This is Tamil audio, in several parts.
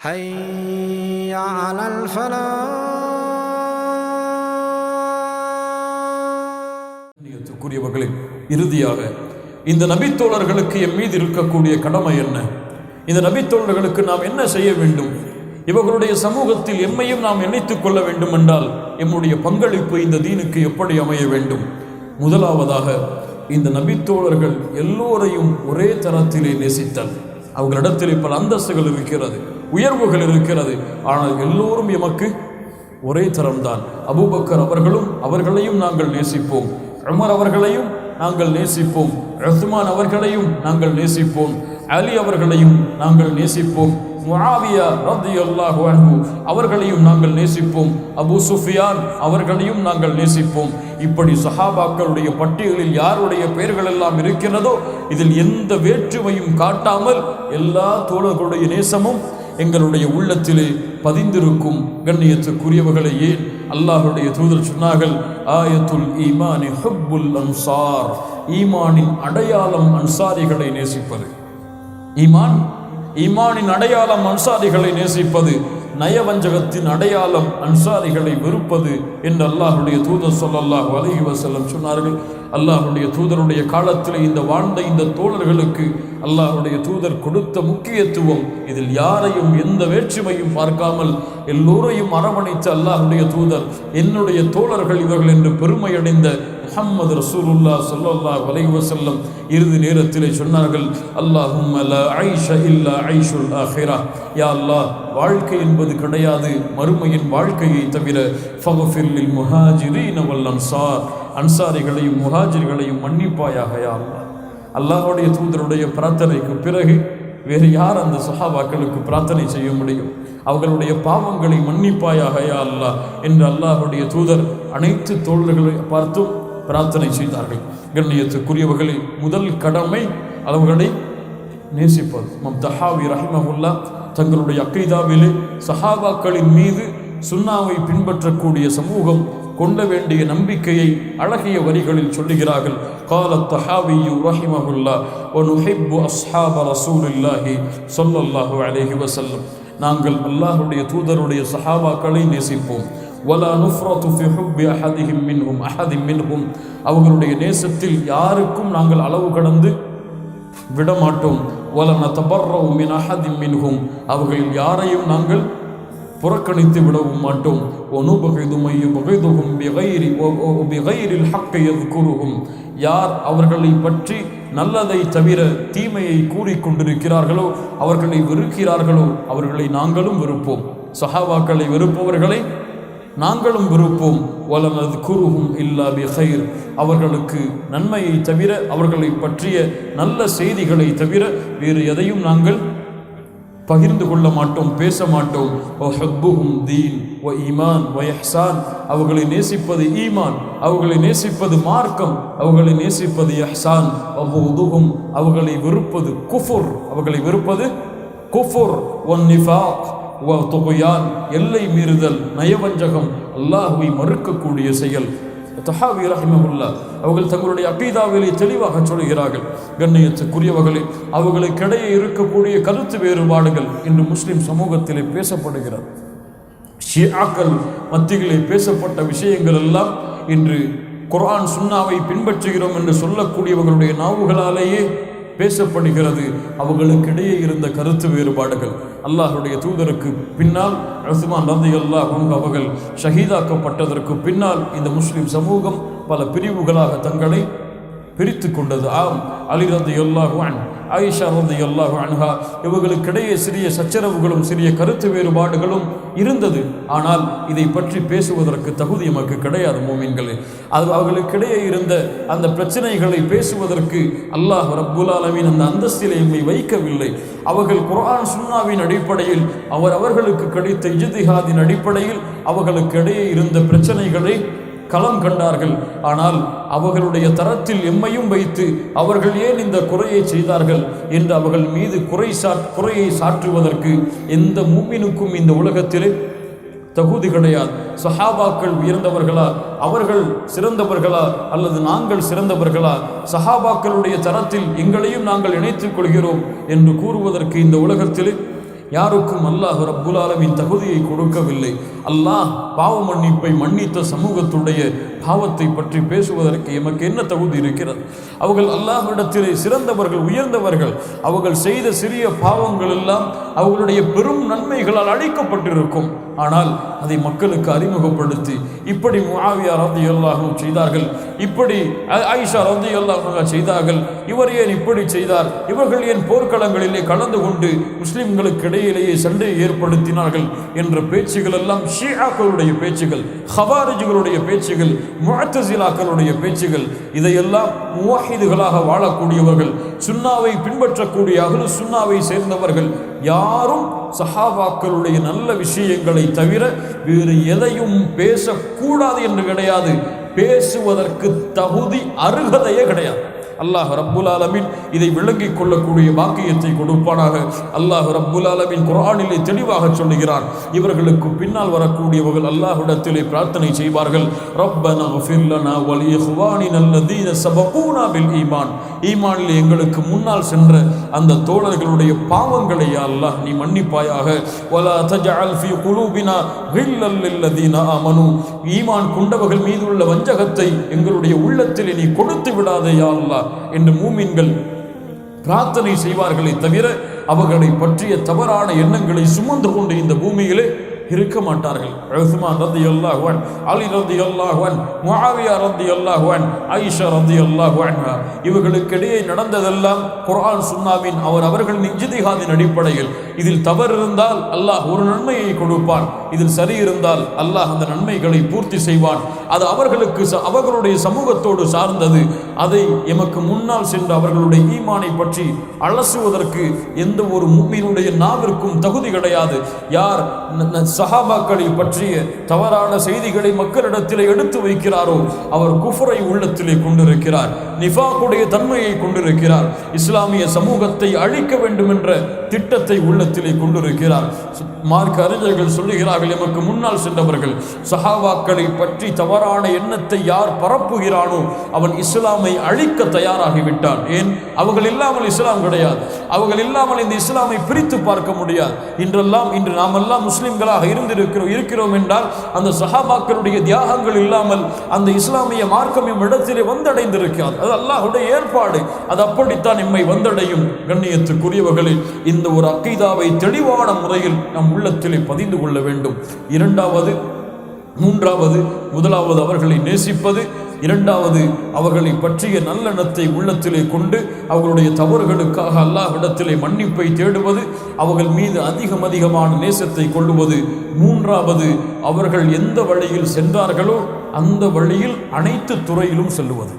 حي على الفلاح கண்ணியத்துக்குரியவர்களே இறுதியாக இந்த நபித்தோழர்களுக்கு என் மீது இருக்கக்கூடிய கடமை என்ன இந்த நபித்தோழர்களுக்கு நாம் என்ன செய்ய வேண்டும் இவர்களுடைய சமூகத்தில் எம்மையும் நாம் இணைத்துக் கொள்ள வேண்டும் என்றால் எம்முடைய பங்களிப்பு இந்த தீனுக்கு எப்படி அமைய வேண்டும் முதலாவதாக இந்த நபித்தோழர்கள் எல்லோரையும் ஒரே தரத்திலே நேசித்தல் அவர்களிடத்திலே பல அந்தஸ்துகள் இருக்கிறது உயர்வுகள் இருக்கிறது. ஆனால் எல்லோரும் எமக்கு ஒரே தரம்தான். அபூபக்கர் அவர்களும் அவர்களையும் நாங்கள் நேசிப்போம். உமர் அவர்களையும் நாங்கள் நேசிப்போம். ரஹ்மான் அவர்களையும் நாங்கள் நேசிப்போம். அலி அவர்களையும் நாங்கள் நேசிப்போம். முஆவியா ரலியல்லாஹு அன்ஹு அவர்களையும் நாங்கள் நேசிப்போம். அபு சுஃபியான் அவர்களையும் நாங்கள் நேசிப்போம். இப்படி சஹாபாக்களுடைய பட்டியலில் யாருடைய பெயர்கள் எல்லாம் இருக்கிறதோ இதில் எந்த வேற்றுமையும் காட்டாமல் எல்லா தோழர்களுடைய நேசமும் எங்களுடைய உள்ளத்திலே பதிந்திருக்கும் கண்ணியத்துக்குரியவர்களை ஏன் அல்லாஹுடைய தூதர் சொன்னார்கள் ஆயத்துல் ஈமானி ஹப்புல் அன்சார். ஈமானின் அடையாளம் அன்சாரிகளை நேசிப்பது. ஈமான் ஈமானின் அடையாளம் அன்சாரிகளை நேசிப்பது. நயவஞ்சகத்தின் அடையாளம் அன்சாரிகளை வெறுப்பது என்று அல்லாஹுடைய தூதர் சொல்லல்லாஹு அலஹி வசல்லம் சொன்னார்கள். அல்லாஹுடைய தூதருடைய காலத்தில் இந்த வாழ்ந்த இந்த தோழர்களுக்கு அல்லாஹுடைய தூதர் கொடுத்த முக்கியத்துவம் இதில் யாரையும் எந்த வேற்றுமையும் பார்க்காமல் எல்லோரையும் அரவணைத்த அல்லாஹுடைய தூதர் என்னுடைய தோழர்கள் இவர்கள் என்று பெருமையடைந்த முஹம்மது ரசூலுல்லா சொல்லல்லா அலைஹி செல்லம் இறுதி நேரத்திலே சொன்னார்கள் அல்லாஹும் லா ஐஷ இல்லா ஐஷுல் ஆஹிரா யா அல்லாஹ் வாழ்க்கை என்பது கிடையாது மறுமையின் வாழ்க்கையை தவிர ஃபகஃபிர் லில் முஹாஜிரீன வல் அன்சார். அன்சாரிகளையும் முஹாஜிர்களையும் மன்னிப்பாயாக யா அல்லாஹ். அல்லாஹுடைய தூதருடைய பிரார்த்தனைக்கு பிறகு வேறு யார் அந்த சஹாபாக்களுக்கு பிரார்த்தனை செய்ய முடியும்? அவர்களுடைய பாவங்களை மன்னிப்பாயாக யா அல்லாஹ். என்று அல்லாஹுடைய தூதர் அனைத்து தோழர்களை பார்த்தும் பிரார்த்தனை செய்தார்கள் கண்ணியத்துக்குரியவர்களை முதல் கடமை அவர்களை நேசிப்பது மம் தஹாவி ரஹிமஹுல்லா தங்களுடைய அக்கைதாவிலே சஹாபாக்களின் மீது சுன்னாவை பின்பற்றக்கூடிய சமூகம் கொண்ட வேண்டிய நம்பிக்கையை அழகிய வரிகளில் சொல்லுகிறார்கள் قال الطحاوي رحمه الله ونحب أصحاب رسول الله صلى الله عليه وسلم நாங்கள் அல்லாஹ்வுடைய தூதருடைய சஹாபாக்களை நேசிப்போம் வலா நுஃப்ரத்து ஃபி ஹுப்பி அஹதிஹிம் மின்ஹும் அஹதிம் மின்ஹும். அவர்களுடைய நேசத்தில் யாருக்கும் நாங்கள் அளவு கடந்து விடமாட்டோம். வலன தபர்ரவு மின் அஹதிம் மின்ஹும். அவர்களில் யாரையும் நாங்கள் புறக்கணித்து விடவும் மாட்டோம். ஒனு மைய பகைதுகும் பிகைரி பிகைரில் ஹக்கை கூறுகும் யார் அவர்களை பற்றி நல்லதை தவிர தீமையை கூறிக்கொண்டிருக்கிறார்களோ அவர்களை வெறுக்கிறார்களோ அவர்களை நாங்களும் வெறுப்போம். சஹாபாக்களை வெறுப்பவர்களை நாங்களும் விருப்போம். வலனது குருகும் இல்லா பிஹைர். அவர்களுக்கு நன்மையை தவிர அவர்களை பற்றிய நல்ல செய்திகளை தவிர வேறு எதையும் நாங்கள் பகிர்ந்து கொள்ள மாட்டோம் பேச மாட்டோம். ஓ ஹப்புஹும் தீன் ஓ ஈமான் ஓ எஹ்சான் அவர்களை நேசிப்பது ஈமான் அவர்களை நேசிப்பது மார்க்கம் அவர்களை நேசிப்பது எஹ்சான் உதுகும் அவர்களை வெறுப்பது குஃபுர் அவர்களை வெறுப்பது குஃபுர் ஒன் நிஃபாக் தொகையான் எல்லை மீறுதல் நயவஞ்சகம் அல்லாஹுவை மறுக்கக்கூடிய செயல். தஹாவி ரஹிமமுல்லா அவர்கள் தங்களுடைய அக்கீதாவிலே தெளிவாக சொல்கிறார்கள். கண்ணியத்துக்குரியவர்களே அவர்களுக்கிடையே இருக்கக்கூடிய கருத்து வேறுபாடுகள் இன்று முஸ்லிம் சமூகத்திலே பேசப்படுகிறார் ஷியாக்கள் மத்தியிலே பேசப்பட்ட விஷயங்கள் எல்லாம் இன்று குர்ஆன் சுன்னாவை பின்பற்றுகிறோம் என்று சொல்லக்கூடியவர்களுடைய நாவுகளாலேயே பேசப்படுகிறது. அவர்களுக்கிடையே இருந்த கருத்து வேறுபாடுகள். அல்லாஹுடைய தூதருக்கு பின்னால் ரசுமான் ரந்தி அல்லாஹ் அவர்கள் ஷஹீதாக்கப்பட்டதற்கு பின்னால் இந்த முஸ்லிம் சமூகம் பல பிரிவுகளாக தங்களை பிரித்து கொண்டது ஆம் அலி ரதி அல்லாஹ் ஆயிஷா ரதி அல்லாஹ் அன்ஹா இவர்களுக்கிடையே சிறிய சச்சரவுகளும் சிறிய கருத்து வேறுபாடுகளும் இருந்தது. ஆனால் இதை பற்றி பேசுவதற்கு தகுதி நமக்கு கிடையாது மோமீன்களே. அது அவர்களுக்கிடையே இருந்த அந்த பிரச்சனைகளை பேசுவதற்கு அல்லாஹ் ரப்புல் ஆலமீன் அந்த அந்தஸ்திலே எம்மை வைக்கவில்லை. அவர்கள் குரான் சுன்னாவின் அடிப்படையில் அவர் அவர்களுக்கு கிடைத்த இஜ்திஹாதின் அடிப்படையில் அவர்களுக்கிடையே இருந்த பிரச்சனைகளை களம் கண்டார்கள். ஆனால் அவர்களுடைய தரத்தில் எம்மையும் வைத்து அவர்கள் ஏன் இந்த குறையை செய்தார்கள் என்று அவர்கள் மீது குறை சா குறையை சாற்றுவதற்கு எந்த மூமினுக்கும் இந்த உலகத்திலே தகுதி கிடையாது. சஹாபாக்கள் உயர்ந்தவர்களா? அவர்கள் சிறந்தவர்களா? அல்லது நாங்கள் சிறந்தவர்களா? சஹாபாக்களுடைய தரத்தில் எங்களையும் நாங்கள் இணைத்துக் கொள்கிறோம் என்று கூறுவதற்கு இந்த உலகத்தில் யாருக்கும் அல்லாஹ் ரப்புல் ஆலமின் தகுதியை கொடுக்கவில்லை. அல்லாஹ் பாவ மன்னிப்பை மன்னித்த சமூகத்துடைய பாவத்தை பற்றி பேசுவதற்கு எமக்கு என்ன தகுதி இருக்கிறது? அவர்கள் அல்லாஹ்விடத்திலே சிறந்தவர்கள் உயர்ந்தவர்கள். அவர்கள் செய்த சிறிய பாவங்கள் எல்லாம் அவர்களுடைய பெரும் நன்மைகளால் அழிக்கப்பட்டிருக்கும். ஆனால் அதை மக்களுக்கு அறிமுகப்படுத்தி இப்படி முஆவியா ரதி அல்லாஹும் செய்தார்கள் இப்படி ஆயிஷா ரதி செய்தார்கள் இவர் ஏன் இப்படி செய்தார்? இவர்கள் ஏன் போர்க்களங்களிலே கலந்து கொண்டு முஸ்லிம்களுக்கு இடையிலேயே சண்டையை ஏற்படுத்தினார்கள்? என்ற பேச்சுகள் எல்லாம் ஷியாக்களுடைய பேச்சுகள் ஹவாரிஜுகளுடைய பேச்சுகள் முஅத்தசிலாக்களுடைய பேச்சுகள் இதையெல்லாம் முவாஹிதுகளாக வாழக்கூடியவர்கள் சுன்னாவை பின்பற்றக்கூடிய அகலு சுன்னாவை சேர்ந்தவர்கள் யாரும் சஹாபாக்களுடைய நல்ல விஷயங்களை தவிர வேறு எதையும் பேசக்கூடாது என்று கிடையாது. பேசுவதற்கு தகுதி அருகதையே கிடையாது. அல்லாஹ் ரப்புல் ஆலமின் இதை விளங்கிக் கொள்ளக்கூடிய வாக்கியத்தை கொடுப்பானாக. அல்லாஹ் ரப்புல் ஆலமின் குரானிலே தெளிவாக சொல்லுகிறான். இவர்களுக்கு பின்னால் வரக்கூடியவர்கள் அல்லாஹ்விடத்திலே பிரார்த்தனை செய்வார்கள். ரப்பனா ஃபில்லனா வலிய வல் நல்ல அல்லதீன சபகூனா பில் ஈமான். ஈமானில் எங்களுக்கு முன்னால் சென்ற அந்த தோழர்களுடைய பாவங்களை அல்லாஹ் நீ மன்னிப்பாயாக. வலா தஜஅல் ஃபி குலூபினா கில்லல் லில்லதீன ஆமனு. ஈமான் கொண்டவர்கள் மீது உள்ள வஞ்சகத்தை எங்களுடைய உள்ளத்தில் நீ கொடுத்து விடாதே யா அல்லாஹ். என்று மூமின்கள் பிரார்த்தனை செய்வார்களே தவிர அவர்களை பற்றிய தவறான எண்ணங்களை சுமந்து கொண்டு இந்த பூமியிலே இருக்க மாட்டார்கள். உஸ்மான் ரதி அல்லாஹுவன் அலி ரதி அல்லாஹுவன் முஹாவியா ரதி அல்லாஹுவன் ஐஷா ரதி அல்லாஹுவன் இவர்களுக்கிடையே நடந்ததெல்லாம் குரான் சுன்னாவின் அவர் அவர்களின் இஜ்திஹாதின் அடிப்படையில். இதில் தவறு இருந்தால் அல்லாஹ் ஒரு நன்மையை கொடுப்பான். இதில் சரி இருந்தால் அல்லாஹ் அந்த நன்மைகளை பூர்த்தி செய்வான். அது அவர்களுக்கு ச- அவர்களுடைய சமூகத்தோடு சார்ந்தது. அதை எமக்கு முன்னால் சென்று அவர்களுடைய ஈமானை பற்றி அலசுவதற்கு எந்த ஒரு மும்மினுடைய நாவிற்கும் தகுதி கிடையாது. யார் சஹாபாக்களை பற்றிய தவறான செய்திகளை மக்களிடத்திலே எடுத்து வைக்கிறாரோ அவர் குஃபரை உள்ளத்திலே கொண்டிருக்கிறார் நிஃபாக்குடைய தன்மையை கொண்டிருக்கிறார் இஸ்லாமிய சமூகத்தை அழிக்க வேண்டும் என்ற திட்டத்தை உள்ளத்திலே கொண்டிருக்கிறார். மார்க் அறிஞர்கள் சொல்லுகிறார்கள் எமக்கு முன்னால் சென்றவர்கள் சஹாபாக்களை பற்றி தவறான எண்ணத்தை யார் பரப்புகிறானோ அவன் இஸ்லாமை அழிக்க தயாராகிவிட்டான். ஏன்? அவர்கள் இல்லாமல் இஸ்லாம் கிடையாது. அவர்கள் இல்லாமல் இந்த இஸ்லாமை பிரித்து பார்க்க முடியாது. இன்றெல்லாம் இன்று நாமெல்லாம் முஸ்லிம்களாக இருந்திருக்கிறோம் இருக்கிறோம் என்றால் அந்த சஹாபாக்களுடைய தியாகங்கள் இல்லாமல் அந்த இஸ்லாமிய மார்க்கம் இடத்திலே வந்தடைந்திருக்கிறது அது அல்லாஹுடைய ஏற்பாடு. அது அப்படித்தான் இம்மை வந்தடையும். கண்ணியத்துக்குரியவர்களில் இந்த ஒரு அக்கீதாவை தெளிவான முறையில் நம் உள்ளத்திலே பதிந்து கொள்ள வேண்டும். இரண்டாவது மூன்றாவது முதலாவது அவர்களை நேசிப்பது இரண்டாவது அவர்களை பற்றிய நல்லெண்ணத்தை உள்ளத்திலே கொண்டு அவர்களுடைய தவறுகளுக்காக அல்லாஹ்விடத்திலே மன்னிப்பை தேடுவது அவர்கள் மீது அதிகம் அதிகமான நேசத்தை கொள்ளுவது. மூன்றாவது அவர்கள் எந்த வழியில் சென்றார்களோ அந்த வழியில் அனைத்து துறையிலும் செல்லுவது.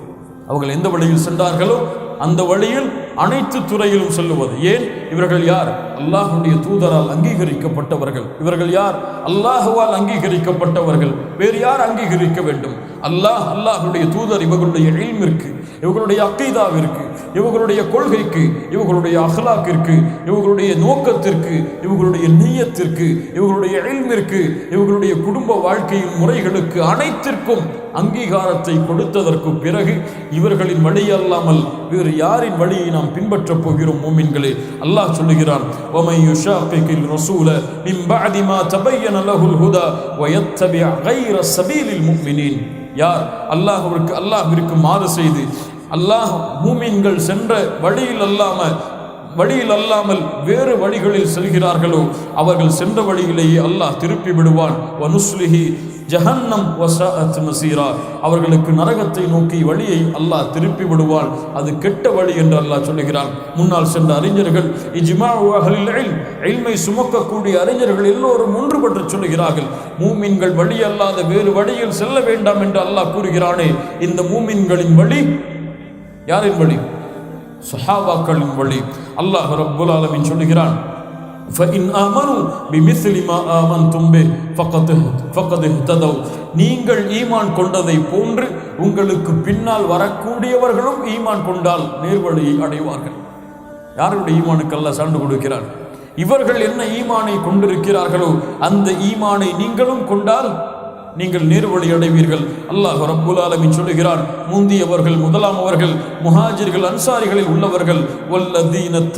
அவர்கள் எந்த வழியில் சென்றார்களோ அந்த வழியில் அனைத்து துறையிலும் செல்லுவது. ஏன்? இவர்கள் யார்? அல்லாஹுடைய தூதரால் அங்கீகரிக்கப்பட்டவர்கள். இவர்கள் யார்? அல்லாஹுவால் அங்கீகரிக்கப்பட்டவர்கள். வேறு யார் அங்கீகரிக்க வேண்டும்? அல்லாஹ் அல்லாஹுடைய தூதர் இவர்களுடைய எழிமிற்கு இவர்களுடைய அக்கைதாவிற்கு இவர்களுடைய கொள்கைக்கு இவர்களுடைய அகலாக்கிற்கு இவர்களுடைய நோக்கத்திற்கு இவர்களுடைய நீயத்திற்கு இவர்களுடைய எழிமிற்கு இவர்களுடைய குடும்ப வாழ்க்கையின் முறைகளுக்கு அனைத்திற்கும் அங்கீகாரத்தை கொடுத்ததற்கு பிறகு இவர்களின் வழி அல்லாமல் வேறு யாரின் வழியை நாம் பின்பற்றப் போகிறோம் மூமின்களே? அல்லாஹ் சொல்லுகிறான் ஒமை யுஷாக்கில் ரசூல மிம்பஅதி மா தபையன லஹுல் ஹுதா வயத்தபி கைர சபீலில் முஃமினீன். யார்? அல்லாஹ்விற்கு அல்லாஹ்விற்கு மாறு செய்து அல்லாஹ் மூமின்கள் சென்ற வழியில் அல்லாமல் வழியில் அல்லாமல் வேறு வழிகளில் செல்கிறார்களோ அவர்கள் சென்ற வழியிலேயே அல்லாஹ் திருப்பி விடுவான். வனுஸ்லிஹி ஜஹன்னம் வசாஅத் மசீரா. அவர்களுக்கு நரகத்தை நோக்கி வழியை அல்லாஹ் திருப்பி விடுவான். அது கெட்ட வழி என்று அல்லாஹ் சொல்லுகிறான். முன்னால் சென்ற அறிஞர்கள் இஜ்மாஉ அஹ்லில் இல்மை. சுமக்கக்கூடிய அறிஞர்கள் எல்லோரும் ஒன்றுபட்டு சொல்லுகிறார்கள். மூமின்கள் வழி அல்லாத வேறு வழியில் செல்ல வேண்டாம் என்று அல்லாஹ் கூறுகிறானே. இந்த மூமின்களின் வழி யாரின் வழி? சஹாபாக்களின் வழி. அல்லாஹ் ரப்புல் ஆலமின் சொல்லுகிறான் ஃபஇன் ஆமனு பிமிஸ்லிமா ஆமன் தும்பே ஃபகத் ஃபகத் ததவ் நீங்கள் ஈமான் கொண்டதை போன்று உங்களுக்கு பின்னால் வரக்கூடியவர்களும் ஈமான் கொண்டால் நேர்வழியை அடைவார்கள். யாருடைய ஈமானுக்கல்ல சான்று கொடுக்கிறார்? இவர்கள் என்ன ஈமானை கொண்டிருக்கிறார்களோ அந்த ஈமானை நீங்களும் கொண்டால் நீங்கள் நீர்வழி அடைவீர்கள் அல்லாஹ் ரப்புல் ஆலமி சொல்லுகிறார் முந்தியவர்கள் முதலாம் அவர்கள் முஹாஜிர்கள் அன்சாரிகளில் உள்ளவர்கள் வல்ல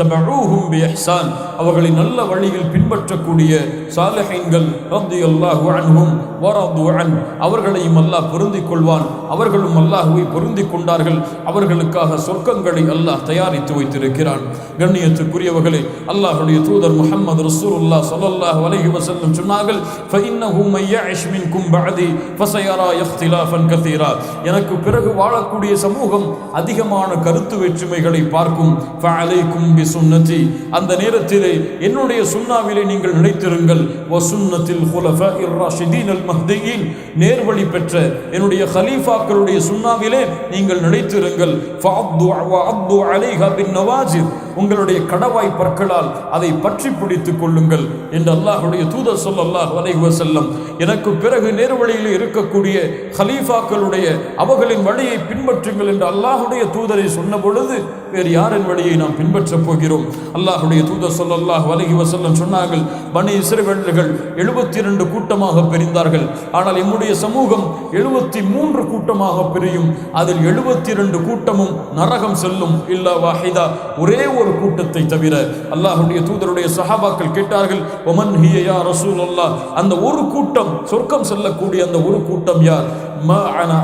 தமழூஹும் பிஹ்சான் அவர்களை நல்ல வழியில் பின்பற்றக்கூடிய சாலஹைன்கள் ரத்தி அல்லாஹு அன்ஹும் வரது அன் அவர்களையும் அல்லாஹ் பொருந்திக் கொள்வான். அவர்களும் அல்லாஹுவை பொருந்திக் கொண்டார்கள். அவர்களுக்காக சொர்க்கங்களை அல்லாஹ் தயாரித்து வைத்திருக்கிறான். கண்ணியத்துக்குரியவர்களே அல்லாஹுடைய தூதர் முஹம்மது ரசூலுல்லாஹ் ஸல்லல்லாஹு அலைஹி வஸல்லம் சொன்னார்கள் ஃபஇன்னஹு மையஇஷ் மின்கும் பாதி ஃபசையரா எஃப்திலாஃபன் கத்தீரா எனக்கு பிறகு வாழக்கூடிய சமூகம் அதிகமான கருத்து வேற்றுமைகளை பார்க்கும். ஃபலை கும்பி சுன்னதி அந்த நேரத்திலே என்னுடைய சுண்ணாவிலே நீங்கள் நினைத்திருங்கள். ஒ சுன்னத்தில் ஹுலஃப இர்ராஷிதீன் அல் மஹ்தீன் நேர்வழி பெற்ற என்னுடைய ஹலீஃபாக்களுடைய சுன்னாவிலே நீங்கள் நினைத்திருங்கள். ஃபஅப்து அலைஹா பின் நவாஜிர் உங்களுடைய கடவாய் பற்களால் அதை பற்றி பிடித்துக் கொள்ளுங்கள் என்று அல்லாஹுடைய தூதர் ஸல்லல்லாஹு அலைஹி செல்லம் எனக்கு பிறகு நேர்வழியில் இருக்கக்கூடிய ஹலீஃபாக்களுடைய அவர்களின் வழியை பின்பற்றுங்கள் என்று அல்லாஹுடைய தூதரை சொன்ன பொழுது வேறு யாரின் வழியை நாம் பின்பற்றப் போகிறோம்? அல்லாஹுடைய தூதர் சொல்லல்லாஹ் வலகி வசல்லம் சொன்னார்கள் பனி இஸ்ரவேலர்கள் எழுபத்தி இரண்டு கூட்டமாக பிரிந்தார்கள். ஆனால் எம்முடைய சமூகம் எழுபத்தி மூன்று கூட்டமாக பிரியும். அதில் எழுபத்தி இரண்டு கூட்டமும் நரகம் செல்லும். இல்லா வாஹிதா. ஒரே ஒரு ஒரு கூட்டத்தை தவிர அல்லாஹுடைய தூதருடைய சஹாபாக்கள் கேட்டார்கள் ஒமன் ஹியா ரசூல் அல்லா அந்த ஒரு கூட்டம் சொர்க்கம் செல்லக்கூடிய அந்த ஒரு கூட்டம் யார்?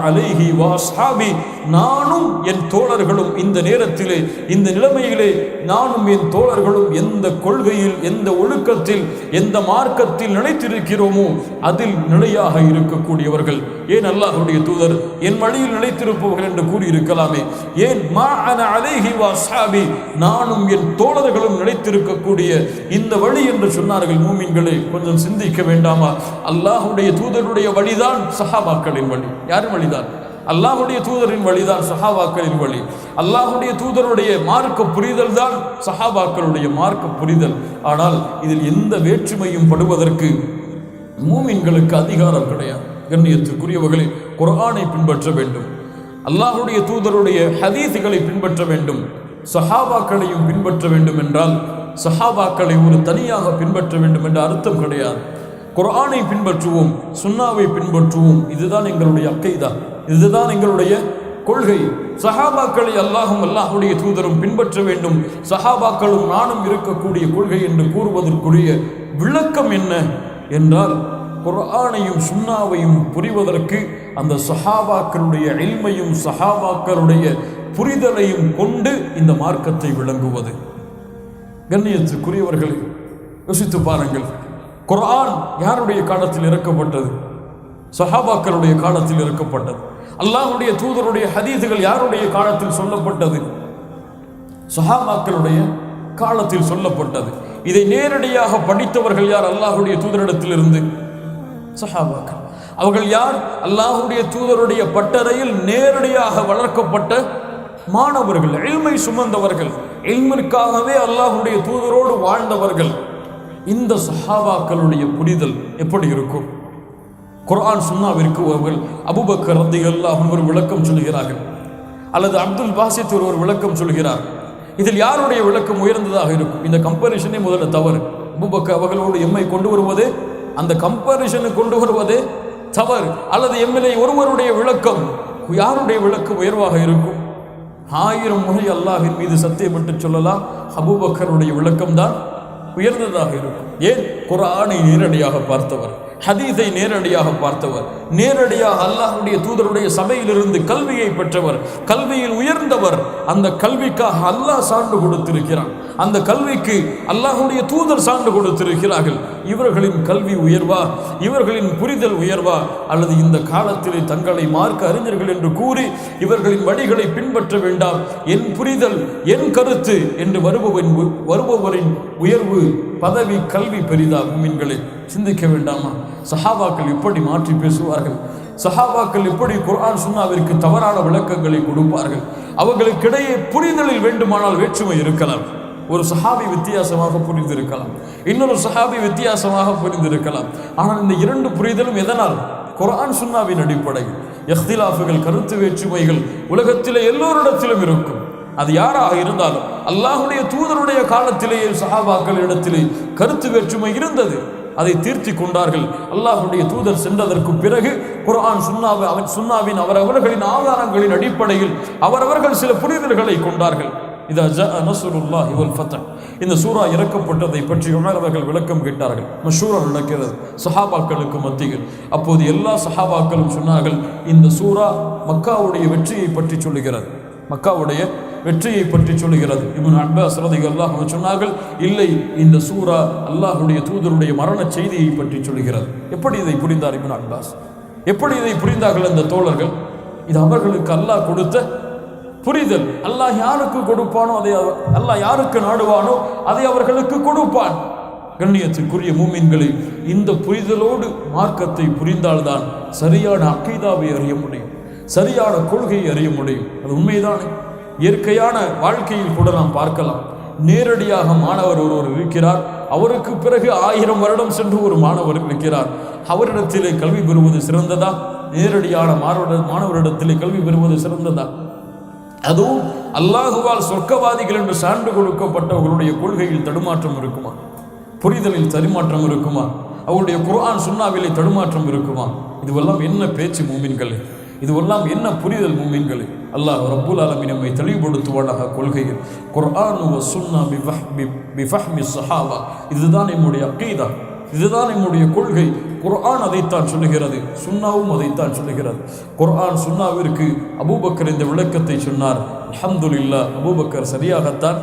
அலைஹி வாஸ்ஹாபி நானும் என் தோழர்களும் இந்த நேரத்திலே இந்த நிலைமையிலே நானும் என் தோழர்களும் எந்த கொள்கையில் எந்த ஒழுக்கத்தில் எந்த மார்க்கத்தில் நிலைத்திருக்கிறோமோ அதில் நிலையாக இருக்கக்கூடியவர்கள். ஏன் அல்லாஹ்வுடைய தூதர் என் வழியில் நிலைத்திருப்பவர்கள் என்று கூறியிருக்கலாமே? ஏன் மா அன அலைஹி வாஸ்ஹாபி நான் நானும் என் தோழர்களும் நினைத்திருக்கக்கூடிய இந்த வழி என்று சொன்னார்கள் மூமின்களை கொஞ்சம் சிந்திக்க வேண்டாமா? அல்லாஹுடைய தூதருடைய வழிதான் சஹாபாக்களின் வழி. யாரின் வழிதான்? அல்லாஹுடைய தூதரின் வழிதான் சஹாபாக்களின் வழி. அல்லாஹுடைய தூதருடைய மார்க்க புரிதல் தான் சஹாபாக்களுடைய மார்க்க புரிதல். ஆனால் இதில் எந்த வேற்றுமையும் படுவதற்கு மூமின்களுக்கு அதிகாரம் கிடையாது. கண்ணியத்திற்குரியவர்களை குரானை பின்பற்ற வேண்டும். அல்லாஹுடைய தூதருடைய ஹதீசுகளை பின்பற்ற வேண்டும். சஹாபாக்களையும் பின்பற்ற வேண்டும் என்றால் சஹாபாக்களை ஒரு தனியாக பின்பற்ற வேண்டும் என்ற அர்த்தம் கிடையாது. குர்ஆனை பின்பற்றுவோம் சுன்னாவை பின்பற்றுவோம் இதுதான் எங்களுடைய அக்கைதா இதுதான் எங்களுடைய கொள்கை. சஹாபாக்களை அல்லாஹும் அல்லாஹுடைய தூதரும் பின்பற்ற வேண்டும். சஹாபாக்களும் நானும் இருக்கக்கூடிய கொள்கை என்று கூறுவதற்குரிய விளக்கம் என்ன என்றால் குர்ஆனையும் சுன்னாவையும் புரிவதற்கு அந்த சஹாபாக்களுடைய இல்மையும் சஹாபாக்களுடைய புரிதலையும் கொண்டு இந்த மார்க்கத்தை விளங்குவது. கண்ணியத்துக்குரியவர்களை யோசித்து பாருங்கள். குரான் யாருடைய காலத்தில் இறக்கப்பட்டது? சஹாபாக்களுடைய காலத்தில் இறக்கப்பட்டது. அல்லாஹுடைய தூதருடைய ஹதீதுகள் யாருடைய காலத்தில் சொல்லப்பட்டது? சஹாபாக்களுடைய காலத்தில் சொல்லப்பட்டது. இதை நேரடியாக படித்தவர்கள் யார்? அல்லாஹ்வுடைய தூதரிடத்திலிருந்து. சஹாபாக்கள். அவர்கள் யார்? அல்லாஹுடைய தூதருடைய பட்டறையில் நேரடியாக வளர்க்கப்பட்ட மாணவர்கள் எழுமை சுமந்தவர்கள் எல்மிற்காகவே அல்லாஹுடைய தூதரோடு வாழ்ந்தவர்கள். இந்த சஹாபாக்களுடைய புரிதல் எப்படி இருக்கும்? குரான் சுன்னாவிற்கு ஒருவர் அபுபக்கர் ரத்தி அல்லாஹ் ஒரு விளக்கம் சொல்கிறார்கள். அல்லது அப்துல் பாசித் ஒருவர் விளக்கம் சொல்கிறார். இதில் யாருடைய விளக்கம் உயர்ந்ததாக இருக்கும்? இந்த கம்பரிஷனே முதல்ல தவறு. அபுபக்கர் அவர்களோடு எம்மை கொண்டு வருவது அந்த கம்பரிஷனை கொண்டு வருவது தவறு. அல்லது எம்எல்ஏ ஒருவருடைய விளக்கம் யாருடைய விளக்கம் உயர்வாக இருக்கும்? ஆயிரம் முறை அல்லாஹின் மீது சத்தியமிட்டு சொல்லலாம். அபூபக்கருடைய விளக்கம்தான் உயர்ந்ததாக இருக்கும். ஏன்? குரானை நேரடியாக பார்த்தவர் ஹதீஸை நேரடியாக பார்த்தவர் நேரடியாக அல்லாஹுடைய தூதருடைய சபையிலிருந்து கல்வியை பெற்றவர் கல்வியில் உயர்ந்தவர் அந்த கல்விக்காக அல்லாஹ் சான்று கொடுத்திருக்கிறான். அந்த கல்விக்கு அல்லாஹுடைய தூதர் சான்று கொடுத்திருக்கிறார்கள். இவர்களின் கல்வி உயர்வா? இவர்களின் புரிதல் உயர்வா? அல்லது இந்த காலத்திலே தங்களை மார்க்க அறிஞர்கள் என்று கூறி இவர்களின் வழிகளை பின்பற்ற வேண்டாம். என் புரிதல் என் கருத்து என்று வருபவன் வருபவரின் உயர்வு பதவி கல்வி பெரிதா மீன்களை சிந்திக்க வேண்டாமா? சஹாபாக்கள் எப்படி மாற்றி பேசுவார்கள். சஹாபாக்கள் எப்படி குர்ஆன் சுன்னாவிற்கு தவறான விளக்கங்களை கொடுப்பார்கள். அவர்களுக்கிடையே புரிதலில் வேண்டுமானால் வேற்றுமை இருக்கலாம். ஒரு சஹாபி வித்தியாசமாக புரிந்திருக்கலாம். இன்னொரு சஹாபி வித்தியாசமாக புரிந்திருக்கலாம். ஆனால் இந்த இரண்டு புரிதலும் எதனால்? குர்ஆன் சுன்னாவின் அடிப்படையில். எஃதிலாஃபுகள் கருத்து வேற்றுமைகள் உலகத்திலே எல்லோரிடத்திலும் இருக்கும். அது யாராக இருந்தாலும் அல்லாஹுடைய தூதருடைய காலத்திலேயே சஹாபாக்கள் இடத்திலே கருத்து வேற்றுமை இருந்தது. அதை தீர்த்தி கொண்டார்கள். அல்லாஹுடைய தூதர் சென்றதற்கு பிறகு குர்ஆன் சுன்னாவை அவன் சுன்னாவின் அவரவர்களின் ஆதாரங்களின் அடிப்படையில் அவரவர்கள் சில புரிதல்களை கொண்டார்கள். இதா ஜா நசுருல்லா இவல் ஃபத்ஹ் இந்த சூரா இறக்கப்பட்டதை பற்றி உமர் அவர்கள் விளக்கம் கேட்டார்கள். மஷூரா நடக்கிறது. சஹாபாக்களுக்கு மத்தியில். அப்போது எல்லா சஹாபாக்களும் சொன்னார்கள் இந்த சூரா மக்காவுடைய வெற்றியை பற்றி சொல்லுகிறது. மக்காவுடைய வெற்றியை பற்றி சொல்லுகிறது. இவன் அப்பாஸ் ரலியல்லாஹு அல்லாஹ் சொன்னார்கள் இல்லை இந்த சூரா அல்லாஹுடைய தூதருடைய மரண செய்தியை பற்றி சொல்லுகிறது. எப்படி இதை புரிந்தார் இவன் அப்பாஸ்? எப்படி இதை புரிந்தார்கள் அந்த தோழர்கள்? இது அவர்களுக்கு அல்லாஹ் கொடுத்த புரிதல். அல்லாஹ் யாருக்கு கொடுப்பானோ அதை அல்லாஹ் யாருக்கு நாடுவானோ அதை அவர்களுக்கு கொடுப்பான். கண்ணியத்துக்குரிய மூமின்களை இந்த புரிதலோடு மார்க்கத்தை புரிந்தால்தான் சரியான அக்கீதாவை அறிய முடியும். சரியான கொள்கையை அறிய முடியும். அது உண்மைதானே? இயற்கையான வாழ்க்கையில் கூட நாம் பார்க்கலாம். நேரடியாக மாணவர் ஒருவர் இருக்கிறார். அவருக்கு பிறகு ஆயிரம் வருடம் சென்று ஒரு மாணவர் இருக்கிறார். அவரிடத்திலே கல்வி பெறுவது சிறந்ததா? நேரடியான மாணவரிட மாணவரிடத்திலே கல்வி பெறுவது சிறந்ததா? அதுவும் அல்லாஹுவால் சொர்க்கவாதிகள் என்று சான்று கொடுக்கப்பட்டவர்களுடைய கொள்கையில் தடுமாற்றம் இருக்குமா? புரிதலில் தடுமாற்றம் இருக்குமா? அவருடைய குர்ஆன் சுண்ணாவிலே தடுமாற்றம் இருக்குமா? இதுவெல்லாம் என்ன பேச்சு மூமின்களே? இதுவெல்லாம் என்ன புரிதல் மூமின்களே? அல்லாஹ் ரப்புல் ஆலமி நம்மை தெளிவுபடுத்துவானாக கொள்கையில். குர்ஆன் சுண்ணா சுன்னா பிஃபஹ்மி சஹாவா இதுதான் என்னுடைய அக்கீதா இதுதான் நம்முடைய கொள்கை. குர்ஆன் அதைத்தான் சொல்லுகிறது. சுன்னாவும் அதைத்தான் சொல்லுகிறது. குர்ஆன் சுன்னாவிற்கு அபூபக்கர் இந்த விளக்கத்தை சொன்னார். அஹமதுல்லா அபூபக்கர் சரியாகத்தான்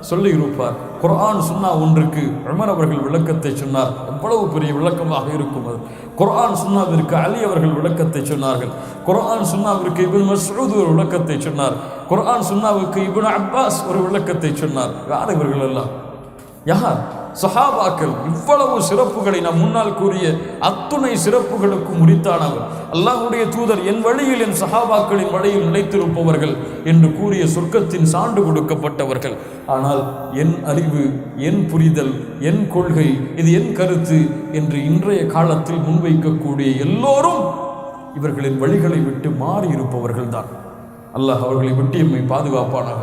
சொல்லியிருப்பார். குர்ஆன் சுன்னா ஒன்றுக்கு உமர் அவர்கள் விளக்கத்தை சொன்னார். எவ்வளவு பெரிய விளக்கமாக இருக்கும் அது. குர்ஆன் சுன்னாவிற்கு அலி அவர்கள் விளக்கத்தை சொன்னார்கள். குர்ஆன் சுன்னாவிற்கு இபின் மஸ்ஊத் ஒரு விளக்கத்தை சொன்னார். குர்ஆன் சுன்னாவுக்கு இபின் அப்பாஸ் ஒரு விளக்கத்தை சொன்னார். யார் இவர்கள் எல்லாம்? யார்? சஹாபாக்கள் இவ்வளவு சிறப்புகளை நம் முன்னால் கூறிய அத்துணை சிறப்புகளுக்கும் உரித்தானவர் அல்லாஹ்வுடைய தூதர் என் வழியில் என் சஹாபாக்களின் வழியில் நிலைத்திருப்பவர்கள் என்று கூறிய சொர்க்கத்தின் சான்று கொடுக்கப்பட்டவர்கள். ஆனால் என் அறிவு என் புரிதல் என் கொள்கை இது என் கருத்து என்று இன்றைய காலத்தில் முன்வைக்கக்கூடிய எல்லோரும் இவர்களின் வழிகளை விட்டு மாறி இருப்பவர்கள்தான் அல்லாஹ் அவர்களை விட்டு எம்மை பாதுகாப்பானாக.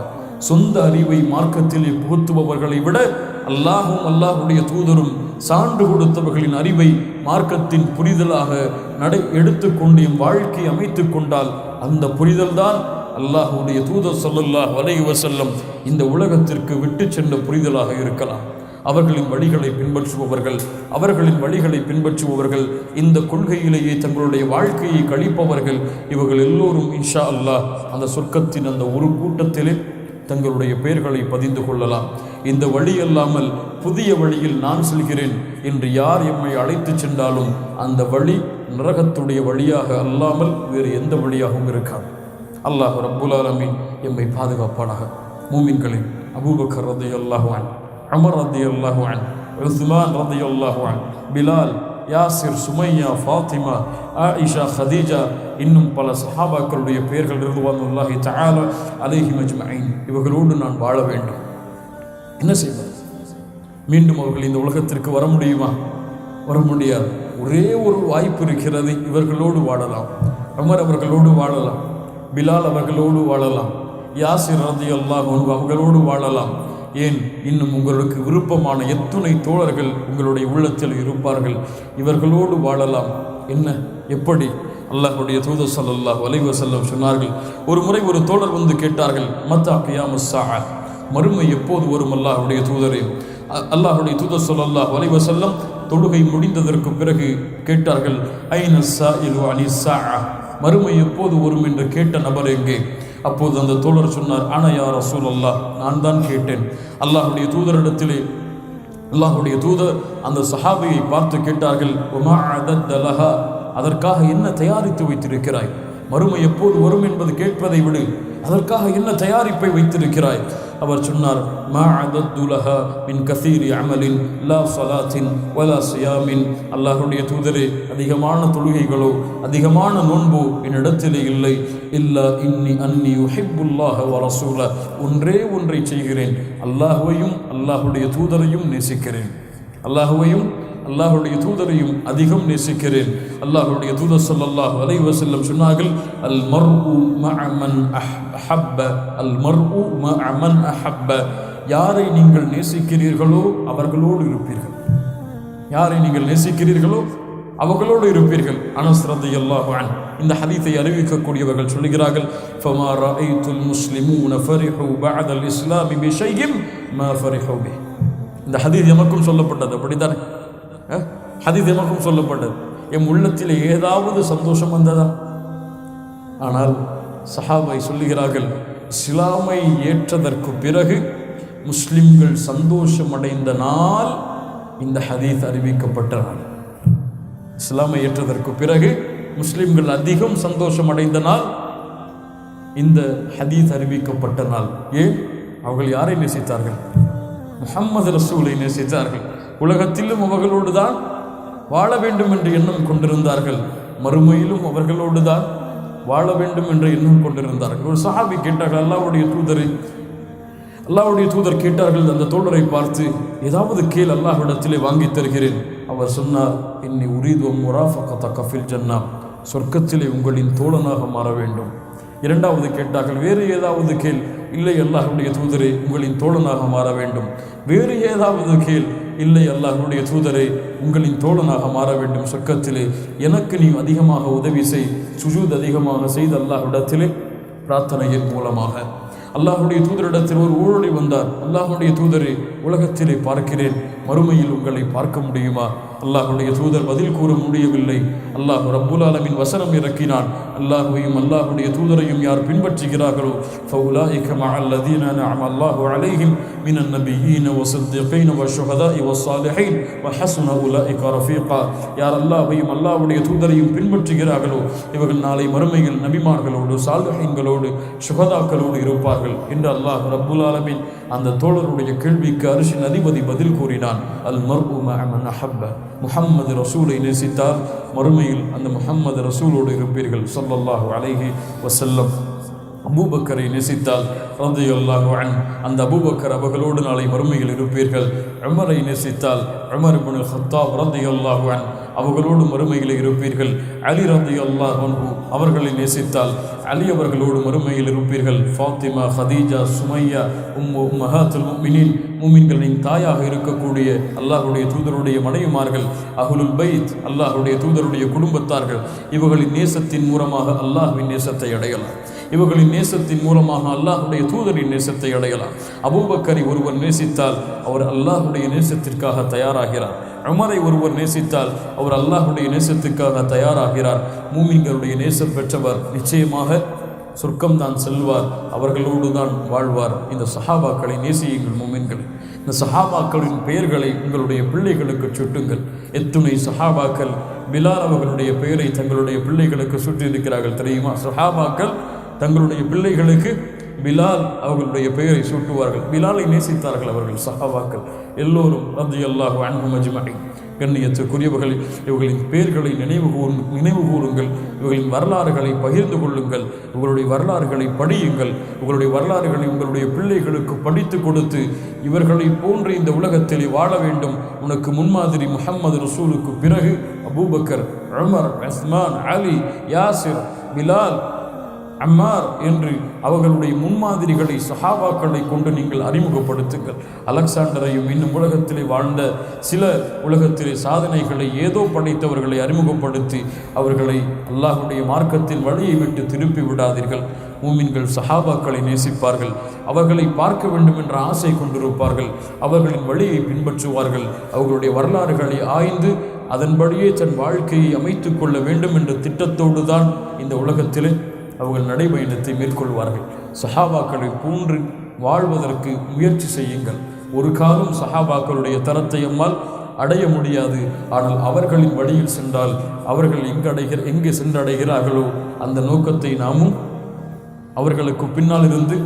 சொந்த அறிவை மார்க்கத்தில் புகுத்துபவர்களை விட அல்லாஹும் அல்லாஹுடைய தூதரும் சான்று கொடுத்தவர்களின் அறிவை மார்க்கத்தின் புரிதலாக நடை எடுத்துக்கொண்டு என் வாழ்க்கை அமைத்து கொண்டால் அந்த புரிதல்தான் அல்லாஹுடைய தூதர் ஸல்லல்லாஹு அலைஹி செல்லம் இந்த உலகத்திற்கு விட்டு சென்ற புரிதலாக இருக்கலாம். அவர்களின் வழிகளை பின்பற்றுபவர்கள் அவர்களின் வழிகளை பின்பற்றுபவர்கள் இந்த கொள்கையிலேயே தங்களுடைய வாழ்க்கையை கழிப்பவர்கள் இவர்கள் எல்லோரும் இன்ஷா அல்லாஹ் அந்த சொர்க்கத்தின் அந்த ஒரு கூட்டத்திலே தங்களுடைய பெயர்களை பதிந்து கொள்ளலாம். இந்த வழி அல்லாமல் புதிய வழியில் நான் செல்கிறேன் என்று யார் எம்மை அழைத்துச் சென்றாலும் அந்த வழி நரகத்துடைய வழியாக அல்லாமல் வேறு எந்த வழியாகவும் இருக்காது. அல்லாஹ் ரப்புல் ஆலமீன் எம்மை பாதுகாப்பானாக. மூமின்களே அபூபக்கர் ரதி அல்லாஹுவான் அமர் ரதி அல்லாஹுவான் உஸ்மான் ரதி அல்லாஹுவான் Bilal Yasir Sumayya Fatima Aisha Khadija இன்னும் பல சஹாபாக்களுடைய பெயர்கள் ரிதுவானுல்லாஹி தஆலா அலைஹி மஜ்மஈன் இவர்களோடு நான் வாழ வேண்டும். என்ன செய்வது மீண்டும் அவர்கள் இந்த உலகத்திற்கு வர முடியுமா? வர முடியாது. ஒரே ஒரு வாய்ப்பு இருக்கிறது இவர்களோடு வாழலாம். அமர் அவர்களோடு வாழலாம். பிலால் அவர்களோடு வாழலாம். யாசிர் ரதி அல்லாஹ் அவர்களோடு வாழலாம். ஏன்? இன்னும் உங்களுக்கு விருப்பமான எத்துணை தோழர்கள் உங்களுடைய உள்ளத்தில் இருப்பார்கள். இவர்களோடு வாழலாம். என்ன? எப்படி? அல்லாஹுடைய தூதர் சல்லாஹ் வலைவசல்லம் சொன்னார்கள். ஒரு முறை ஒரு தோழர் வந்து கேட்டார்கள் மத்தா கியாமஸ் சாஹா மறுமை எப்போது வரும் அல்லாஹுடைய தூதரே? அ- தூதர் ஸல்லல்லாஹு அலைஹி செல்லம் தொழுகை முடிந்ததற்கு பிறகு கேட்டார்கள் ஐன ஸாயிலு அனி ஸாஅ? மறுமை எப்போது வரும் என்று கேட்ட நபர் எங்கே? அப்போது அந்த தோழர் சொன்னார் ஆனா யா ரசூலல்லாஹ்? நான் தான் கேட்டேன். அல்லாஹுடைய தூதரிடத்திலே அல்லாஹுடைய தூதர் அந்த சஹாபியை பார்த்து கேட்டார்கள் உமா அதத்த அதற்காக என்ன தயாரித்து வைத்திருக்கிறாய்? மறுமை எப்போது வரும் என்பது கேட்பதை விடு. அதற்காக என்ன தயாரிப்பை வைத்திருக்கிறாய்? அவர் சொன்னார் மா அதத்து மின் கசீரி அமலின் லா சலாத்தின் வலா சியாமின். அல்லாஹ்வுடைய தூதரே அதிகமான தொழுகைகளோ அதிகமான நோன்போ என்னிடத்திலே இல்லை. இல்லா இன்னி அன்னி உஹிப்புல்லாஹ வ ஒன்றே ஒன்றை செய்கிறேன். அல்லாஹுவையும் அல்லாஹுடைய தூதரையும் நேசிக்கிறேன். அல்லாஹுவையும் அல்லாஹுடைய தூதரையும் அதிகம் நேசிக்கிறேன். அல்லாஹுடைய தூதர் சொல்லல்லாஹ் வலைவ செல்லம் சொன்னார்கள் அல் மர்உ மஅ மன் அஹ் அஹப்ப. அல் மர்உ மஅ அஹப்ப. யாரை நீங்கள் நேசிக்கிறீர்களோ அவர்களோடு இருப்பீர்கள். யாரை நீங்கள் நேசிக்கிறீர்களோ அவர்களோடு இருப்பீர்கள். அனஸ் ரலியல்லாஹு இந்த ஹதீஸை அறிவிக்கக்கூடியவர்கள் சொல்லுகிறார்கள் ஃபமா ரஐதுல் முஸ்லிமூன ஃபரிஹு பஅதல் இஸ்லாமி பிஷைஇம் மா ஃபரிஹு பி. இந்த ஹதீஸ் எமக்கும் சொல்லப்பட்டது அப்படித்தானே? அஹ்? ஹதீஸ் சொல்லப்பட்டது. எம் உள்ளத்தில் ஏதாவது சந்தோஷம் வந்ததா? ஆனால் சஹாபை சொல்லுகிறார்கள் இஸ்லாமை ஏற்றதற்கு பிறகு முஸ்லிம்கள் சந்தோஷம் அடைந்த நாள் இந்த ஹதீஸ் அறிவிக்கப்பட்ட நாள். இஸ்லாமை ஏற்றதற்கு பிறகு முஸ்லிம்கள் அதிகம் சந்தோஷம் அடைந்த நாள் இந்த ஹதீஸ் அறிவிக்கப்பட்ட நாள். ஏன்? அவர்கள் யாரை நேசித்தார்கள்? முஹம்மது ரசூலை நேசித்தார்கள். உலகத்திலும் அவர்களோடு தான் வாழ வேண்டும் என்ற எண்ணம் கொண்டிருந்தார்கள். மறுமையிலும் அவர்களோடு தான் வாழ வேண்டும் என்ற எண்ணம் கொண்டிருந்தார்கள். ஒரு சஹாபி கேட்டார்கள் அல்லாவுடைய தூதரை அல்லாவுடைய தூதர் கேட்டார்கள் அந்த தோழரை பார்த்து ஏதாவது கேள் அல்லாஹ்விடத்திலே வாங்கி தருகிறேன். அவர் சொன்னார் இன்னி உரீதுவம் முராஃபக்கத்த கஃபில் ஜன்னா சொர்க்கத்திலே உங்களின் தோழனாக மாற வேண்டும். இரண்டாவது கேட்டார்கள் வேறு ஏதாவது கேள். இல்லை அல்லாஹுடைய தூதரே உங்களின் தோழனாக மாற வேண்டும். வேறு ஏதாவது கேள். இல்லை அல்லாஹனுடைய தூதரே உங்களின் தோழனாக மாற வேண்டும் சொர்க்கத்திலே. எனக்கு நீ அதிகமாக உதவி செய் சுஜூத் அதிகமாக செய்து அல்லாஹ்விடத்திலே பிரார்த்தனையின் மூலமாக. அல்லாஹுடைய தூதரிடத்தில் ஒரு ஊழலி வந்தார். அல்லாஹுடைய தூதரை உலகத்திலே பார்க்கிறேன். மறுமையில் உங்களை பார்க்க முடியுமா அல்லாஹுடைய தூதர் பதில் கூற முடியவில்லை அல்லாஹ் ரப்புல் ஆலமின் வசனம் இறக்கினான் அல்லாஹுவையும் அல்லாஹுடைய தூதரையும் யார் பின்பற்றுகிறார்களோ فأولئك مع الذين أنعم الله عليهم من النبيين والصديقين والشهداء والصالحين وحسن أولئك رفيقا யார் அல்லாஹையும் அல்லாஹ்வுடைய தூதரையும் பின்பற்றுகிறார்களோ இவர்கள் நாளை மறுமையில் நபிமார்களோடு சால்ஹீன்களோடு சுகதாக்களோடு இருப்பார்கள் என்று அல்லாஹ் ரப்புல் ஆலமீன் அந்த தோழருடைய கேள்விக்கு அரிசின் அதிபதி பதில் கூறினான் அல் மர்உ அஹப்ப. முஹம்மது ரசூலை நேசித்தால் மறுமையில் அந்த முஹம்மது ரசூலோடு இருப்பீர்கள் சொல்லல்லாஹு அலைஹி வசல்லம் அபூபக்கரை நேசித்தால் ரதியல்லாஹு அன் அந்த அபூபக்கர் அவர்களோடு நாளை மறுமையில் இருப்பீர்கள். உமரை நேசித்தால் உமர் இப்னு ஹத்தாப் ரதியல்லாஹு அன் அவர்களோடு மறுமையில் இருப்பீர்கள். அலி ரதியல்லாஹு அல்லாஹ் அவர்களை நேசித்தால் அலி அவர்களோடு மறுமையில் இருப்பீர்கள். ஃபாத்திமா ஹதீஜா சுமையா உம்மு மஹாத்துல் முமினின் முமின்களின் தாயாக இருக்கக்கூடிய அல்லாஹுடைய தூதருடைய மனைவிமார்கள் அகுலுல் பைத் அல்லாஹுடைய தூதருடைய குடும்பத்தார்கள் இவர்களின் நேசத்தின் மூலமாக அல்லாஹுவின் நேசத்தை அடையலாம். இவர்களின் நேசத்தின் மூலமாக அல்லாஹுடைய தூதரின் நேசத்தை அடையலாம். அபூபக்கரை ஒருவர் நேசித்தால் அவர் அல்லாஹுடைய நேசத்திற்காக தயாராகிறார். அமரை ஒருவர் நேசித்தால் அவர் அல்லாஹுடைய நேசத்துக்காக தயாராகிறார். மூமின்களுடைய நேசம் பெற்றவர் நிச்சயமாக சொர்க்கம்தான் செல்வார். அவர்களோடு தான் வாழ்வார். இந்த சஹாபாக்களை நேசியுங்கள் மூமின்கள். இந்த சஹாபாக்களின் பெயர்களை உங்களுடைய பிள்ளைகளுக்கு சுட்டுங்கள். எத்துணை சஹாபாக்கள் பிலால் அவர்களுடைய பெயரை தங்களுடைய பிள்ளைகளுக்கு சுட்டியிருக்கிறார்கள் தெரியுமா? சஹாபாக்கள் தங்களுடைய பிள்ளைகளுக்கு பிலால் அவர்களுடைய பெயரை சூட்டுவார்கள். பிலாலை நேசித்தார்கள் அவர்கள் சஹாவாக்கள் எல்லோரும் ரத்தி அல்லாஹ் அன்பு மஜ்மகை கண்ணியத்துக்குரியவர்கள் இவர்களின் பெயர்களை நினைவு கூறு நினைவு கூறுங்கள். இவர்களின் வரலாறுகளை பகிர்ந்து கொள்ளுங்கள். இவர்களுடைய வரலாறுகளை படியுங்கள். உங்களுடைய வரலாறுகளை உங்களுடைய பிள்ளைகளுக்கு படித்து கொடுத்து இவர்களை போன்று இந்த உலகத்தில் வாழ வேண்டும். உனக்கு முன்மாதிரி முஹம்மது ரசூலுக்கு பிறகு Abu Bakr Umar Usman Ali Yasir Bilal Ammar என்று அவர்களுடைய முன்மாதிரிகளை சஹாபாக்களை கொண்டு நீங்கள் அறிமுகப்படுத்துங்கள். அலெக்சாண்டரையும் இன்னும் உலகத்திலே வாழ்ந்த சில உலகத்திலே சாதனைகளை ஏதோ படைத்தவர்களை அறிமுகப்படுத்தி அவர்களை அல்லாஹுடைய மார்க்கத்தின் வழியை விட்டு திருப்பி விடாதீர்கள். மூமின்கள் சஹாபாக்களை நேசிப்பார்கள். அவர்களை பார்க்க வேண்டும் என்ற ஆசை கொண்டிருப்பார்கள். அவர்களின் வழியை பின்பற்றுவார்கள். அவர்களுடைய வரலாறுகளை ஆய்ந்து அதன்படியே தன் வாழ்க்கையை அமைத்துக் கொள்ள வேண்டும் என்ற திட்டத்தோடு தான் இந்த உலகத்திலே அவர்கள் நடைபயணத்தை மேற்கொள்வார்கள். சஹாபாக்களை போன்று வாழ்வதற்கு முயற்சி செய்யுங்கள். ஒரு காலம் சஹாபாக்களுடைய தரத்தை அம்மால் அடைய முடியாது. ஆனால் அவர்களின் வழியில் சென்றால் அவர்கள் எங்கு அடைகிற எங்கே சென்றடைகிறார்களோ அந்த நோக்கத்தை நாமும் அவர்களுக்கு பின்னால் இருந்து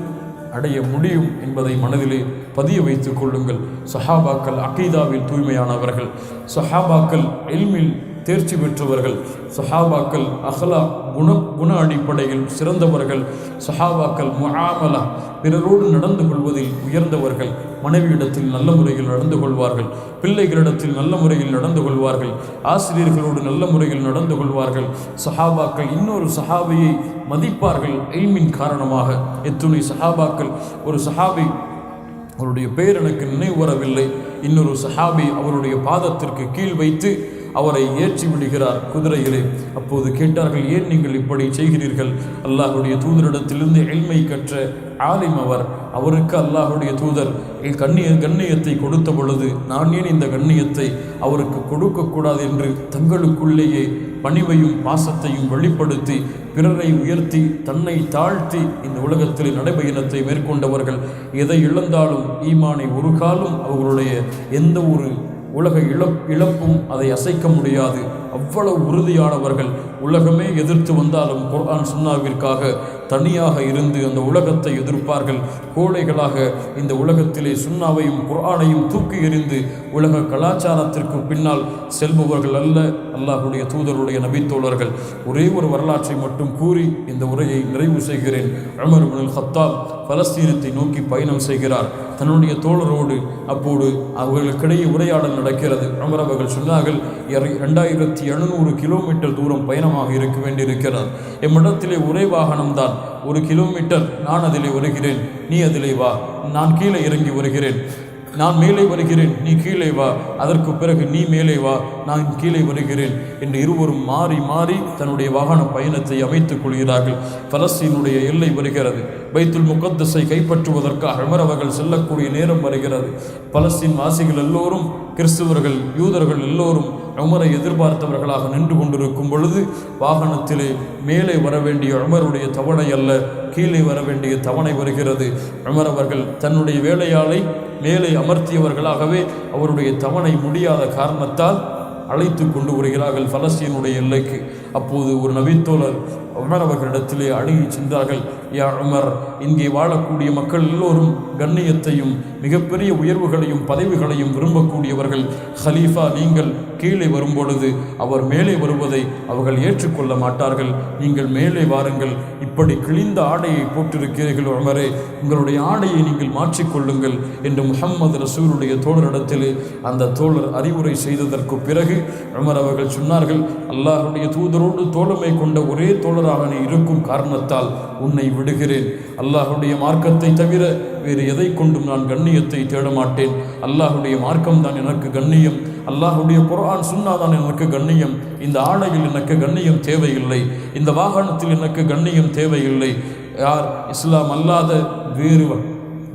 அடைய முடியும் என்பதை மனதிலே பதிய வைத்துக் கொள்ளுங்கள். சஹாபாக்கள் அகீதாவில் தூய்மையானவர்கள். சஹாபாக்கள் எல்மில் தேர்ச்சி பெற்றவர்கள் சஹாபாக்கள் அஹ்லா குண குண அடிப்படையில் சிறந்தவர்கள் சஹாபாக்கள் முஆமலா பிறரோடு நடந்து கொள்வதில் உயர்ந்தவர்கள் மனைவியிடத்தில் நல்ல முறையில் நடந்து கொள்வார்கள் பிள்ளைகளிடத்தில் நல்ல முறையில் நடந்து கொள்வார்கள் ஆசிரியர்களோடு நல்ல முறையில் நடந்து கொள்வார்கள் சஹாபாக்கள் இன்னொரு சஹாபியை மதிப்பார்கள் எய்மின் காரணமாக. எத்துணை சஹாபாக்கள் ஒரு சஹாபி அவருடைய பெயர் எனக்கு நினைவு வரவில்லை இன்னொரு சஹாபி அவருடைய பாதத்திற்கு கீழ் வைத்து அவரை ஏற்றி விடுகிறார் குதிரையிலே அப்போது கேட்டார்கள் ஏன் நீங்கள் இப்படி செய்கிறீர்கள்? அல்லாஹுடைய தூதரிடத்திலிருந்து எளிமை கற்ற ஆலிம் அவர். அவருக்கு அல்லாஹுடைய தூதர் என் கண்ணிய கண்ணியத்தை கொடுத்த பொழுது நான் ஏன் இந்த கண்ணியத்தை அவருக்கு கொடுக்கக்கூடாது என்று தங்களுக்குள்ளேயே பணிவையும் பாசத்தையும் வெளிப்படுத்தி பிறரை உயர்த்தி தன்னை தாழ்த்தி இந்த உலகத்தில் நடைபயணத்தை மேற்கொண்டவர்கள்? எதை இழந்தாலும் ஈமானை ஒரு காலம் அவர்களுடைய எந்த ஒரு உலக இழப் இழப்பும் அதை அசைக்க முடியாது. அவ்வளவு உறுதியானவர்கள் உலகமே எதிர்த்து வந்தாலும் குர்ஆன் சுன்னாவிற்காக தனியாக இருந்து அந்த உலகத்தை எதிர்ப்பார்கள். கோழைகளாக இந்த உலகத்திலே சுன்னாவையும் குர்ஆனையும் தூக்கி எறிந்து உலக கலாச்சாரத்திற்கு பின்னால் செல்பவர்கள் அல்ல அல்லாஹுடைய தூதருடைய நபித்தோழர்கள். ஒரே ஒரு வரலாற்றை மட்டும் கூறி இந்த உரையை நிறைவு செய்கிறேன். அமர் இப்னுல் ஹத்தாப் பலஸ்தீனத்தை நோக்கி பயணம் செய்கிறார். தன்னுடைய தோழரோடு அப்போது அவர்களுக்கிடையே உரையாடல் நடக்கிறது. அமர் அவர்கள் சொன்னார்கள் இரண்டாயிரத்தி எழுநூறு கிலோமீட்டர் தூரம் பயணம் பயணமாக இருக்க வேண்டியிருக்கிறார். எம்மிடத்திலே ஒரே வாகனம்தான். ஒரு கிலோமீட்டர் நான் அதிலே வருகிறேன். நீ அதிலே வா. நான் கீழே இறங்கி வருகிறேன். நான் மேலே வருகிறேன். நீ கீழே வா. அதற்கு பிறகு நீ மேலே வா. நான் கீழே வருகிறேன் என்று இருவரும் மாறி மாறி தன்னுடைய வாகன பயணத்தை அமைத்துக் கொள்கிறார்கள். பலஸ்தீனுடைய எல்லை வருகிறது. பைத்துல் முகத்தஸை கைப்பற்றுவதற்காக அமரவர்கள் செல்லக்கூடிய நேரம் வருகிறது. பலஸ்தீன் வாசிகள் எல்லோரும் கிறிஸ்துவர்கள் யூதர்கள் எல்லோரும் உமரை எதிர்பார்த்தவர்களாக நின்று கொண்டிருக்கும் பொழுது வாகனத்திலே மேலே வர வேண்டிய உமருடைய தவணை அல்ல கீழே வர வேண்டிய தவணை வருகிறது. உமர் அவர்கள் தன்னுடைய வேலையாளை மேலே அமர்த்தியவர்களாகவே அவருடைய தவணை முடியாத காரணத்தால் அழைத்து கொண்டு வருகிறார்கள் பலஸ்தீனுடைய எல்லைக்கு. அப்போது ஒரு நவீத்தோழர் உமர் அவர்களிடத்திலே அணுகி சென்றார்கள். யா உமர். இங்கே வாழக்கூடிய மக்கள் எல்லோரும் கண்ணியத்தையும் மிகப்பெரிய உயர்வுகளையும் பதவிகளையும் விரும்பக்கூடியவர்கள். ஹலீஃபா நீங்கள் கீழே வரும்பொழுது அவர் மேலே வருவதை அவர்கள் ஏற்றுக்கொள்ள மாட்டார்கள். நீங்கள் மேலே வாருங்கள். இப்படி கிழிந்த ஆடையை போட்டிருக்கிறீர்கள் உமரே. உங்களுடைய ஆடையை நீங்கள் மாற்றிக்கொள்ளுங்கள் என்று முகம்மது ரசூலுடைய தோழரிடத்திலே அந்த தோழர் அறிவுரை செய்ததற்கு பிறகு உமர் அவர்கள் சொன்னார்கள் அல்லாஹுடைய தூதரோடு தோழமை கொண்ட ஒரே தோழராக நீ இருக்கும் காரணத்தால் உன்னை விடுகிறேன். அல்லாஹுடைய மார்க்கத்தை தவிர வேறு எதை கொண்டும் நான் கண்ணியத்தை தேட மாட்டேன் அல்லாஹுடைய மார்க்கம் தான் எனக்கு கண்ணியம். அல்லாஹுடைய குரான் சுன்னாதான் எனக்கு கண்ணியம். இந்த ஆடையில் எனக்கு கண்ணியம் தேவையில்லை. இந்த வாகனத்தில் எனக்கு கண்ணியம் தேவையில்லை. யார்? இஸ்லாம் அல்லாத வேறு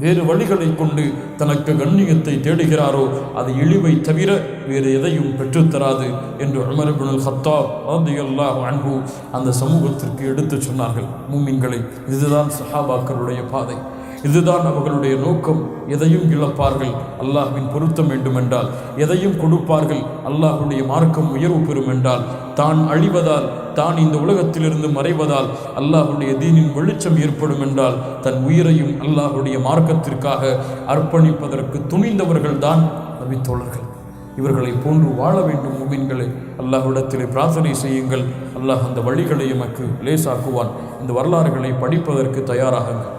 வேறு வழிகளை கொண்டு தனக்கு கண்ணியத்தை தேடுகிறாரோ அது இழிவை தவிர வேறு எதையும் பெற்றுத்தராது என்று அமர்பினுல் ஹத்தா ரதியல்லாஹ் அன்பு அந்த சமூகத்திற்கு எடுத்து சொன்னார்கள். மூமின்களை இதுதான் சஹாபாக்களுடைய பாதை. இதுதான் அவர்களுடைய நோக்கம். எதையும் இழப்பார்கள். அல்லாஹ்வின் பொருத்தம் வேண்டுமென்றால் எதையும் கொடுப்பார்கள். அல்லாஹுடைய மார்க்கம் உயர்வு பெறும் என்றால் தான் அழிவதால் தான் இந்த உலகத்திலிருந்து மறைவதால் அல்லாஹுடைய தீனின் வெளிச்சம் ஏற்படும் என்றால் தன் உயிரையும் அல்லாஹுடைய மார்க்கத்திற்காக அர்ப்பணிப்பதற்கு துணிந்தவர்கள் தான் நபித்தோழர்கள். இவர்களை போன்று வாழ வேண்டும் முபின்களை அல்லாஹ்விடத்திலே பிரார்த்தனை செய்யுங்கள். அல்லாஹ் அந்த வழிகளை எமக்கு லேசாக்குவான். இந்த வரலாறுகளை படிப்பதற்கு தயாராகுங்கள்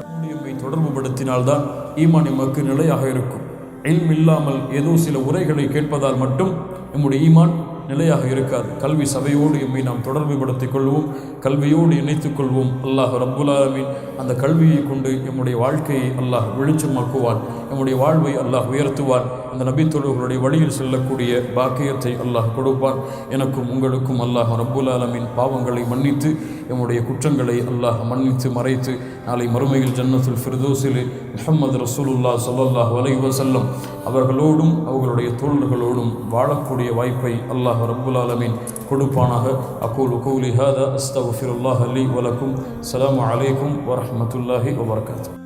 தொடர்பு தொடர்புபடுத்தினால்தான் ஈமான் எமக்கு நிலையாக இருக்கும். இல்ம் இல்லாமல் ஏதோ சில உரைகளை கேட்பதால் மட்டும் நம்முடைய ஈமான் நிலையாக இருக்காது. கல்வி சபையோடு எம்மை நாம் தொடர்புபடுத்திக் கொள்வோம். கல்வியோடு இணைத்துக் கொள்வோம். அல்லாஹ் ரப்புல் அந்த கல்வியை கொண்டு எம்முடைய வாழ்க்கையை அல்லாஹ் வெளிச்சமாக்குவான். எம்முடைய வாழ்வை அல்லாஹ் உயர்த்துவான். அந்த நபித்தொழுகளுடைய வழியில் செல்லக்கூடிய பாக்கியத்தை அல்லாஹ் கொடுப்பான். எனக்கும் உங்களுக்கும் அல்லாஹ் ரப்புல் ஆலமின் பாவங்களை மன்னித்து எம்முடைய குற்றங்களை அல்லாஹ் மன்னித்து மறைத்து நாளை மறுமையில் ஜன்னத்துல் ஃபிர்தோசிலே முஹம்மது ரசூலுல்லாஹ் சொல்லல்லாஹ் அலைஹி வஸல்லம் அவர்களோடும் அவர்களுடைய தோழர்களோடும் வாழக்கூடிய வாய்ப்பை அல்லாஹ் ரப்புல் ஆலமின் கொடுப்பானாக. அகூலு கௌலி ஹாதா அஸ்தக்ஃபிருல்லாஹ் அலி வலக்கும். அஸ்ஸலாமு அலைக்கும் வரமத்துல்லாஹி வபர்காத்து.